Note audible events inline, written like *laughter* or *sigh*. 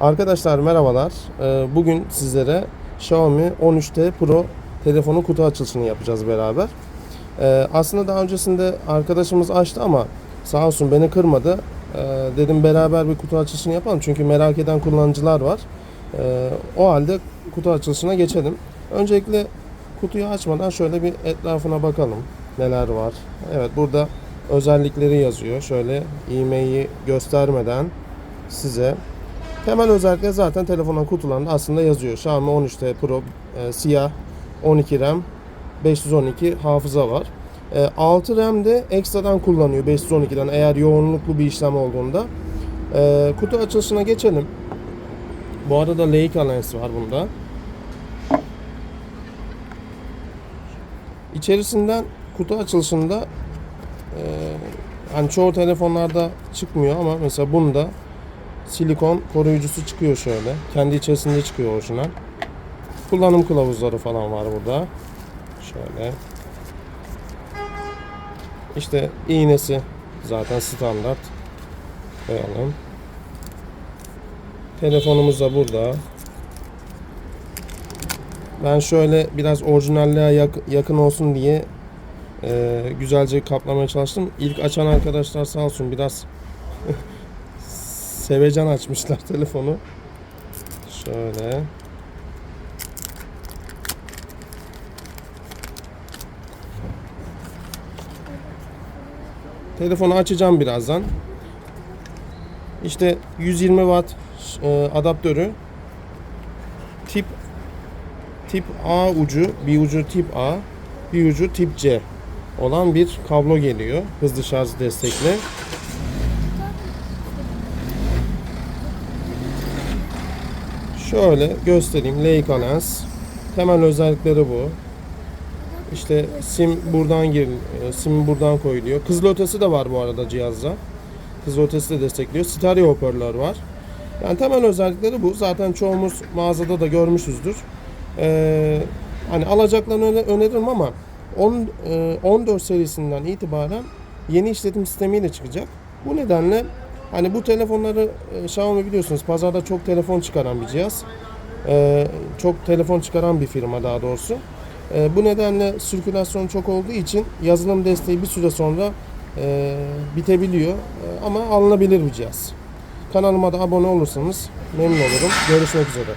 Arkadaşlar merhabalar. Ee, Bugün sizlere Xiaomi 13T Pro telefonu kutu açılışını yapacağız beraber. Ee, Aslında daha öncesinde arkadaşımız açtı ama sağ olsun beni kırmadı. Ee, Dedim beraber bir kutu açılışını yapalım çünkü merak eden kullanıcılar var. O halde kutu açılışına geçelim. Öncelikle kutuyu açmadan şöyle bir etrafına bakalım. Neler var. Evet burada özellikleri yazıyor. Şöyle e-mail'i göstermeden size Temel özellikle zaten telefonun kutularında aslında yazıyor. Xiaomi 13T Pro e, siyah 12 RAM 512 hafıza var. E, 6 RAM de ekstradan kullanıyor 512'den eğer yoğunluklu bir işlem olduğunda. E, kutu açılışına geçelim. Bu arada Leica lens var bunda. İçerisinden kutu açılışında e, hani çoğu telefonlarda çıkmıyor ama mesela bunda silikon koruyucusu çıkıyor şöyle. Kendi içerisinde çıkıyor orijinal. Kullanım kılavuzları falan var burada. Şöyle. İşte iğnesi zaten standart. Koyalım. Telefonumuz da burada. Ben şöyle biraz orijinalliğe yak- yakın olsun diye e, güzelce kaplamaya çalıştım. İlk açan arkadaşlar sağ olsun biraz *laughs* Sevecan açmışlar telefonu. Şöyle. Telefonu açacağım birazdan. İşte 120 watt e, adaptörü tip tip A ucu, bir ucu tip A, bir ucu tip C olan bir kablo geliyor. Hızlı şarj destekli. Şöyle göstereyim. Leica lens. Temel özellikleri bu. İşte sim buradan gir, e, sim buradan koyuluyor. Kızıl ötesi de var bu arada cihazda. Kızıl ötesi de destekliyor. Stereo hoparlör var. Yani temel özellikleri bu. Zaten çoğumuz mağazada da görmüşüzdür. Ee, hani alacaklarını öne- öneririm ama 10, e, 14 serisinden itibaren yeni işletim sistemiyle çıkacak. Bu nedenle hani bu telefonları e, Xiaomi biliyorsunuz pazarda çok telefon çıkaran bir cihaz. Ee, çok telefon çıkaran bir firma daha doğrusu. Ee, bu nedenle sirkülasyon çok olduğu için yazılım desteği bir süre sonra e, bitebiliyor. E, ama alınabilir bir cihaz. Kanalıma da abone olursanız memnun olurum. Görüşmek üzere.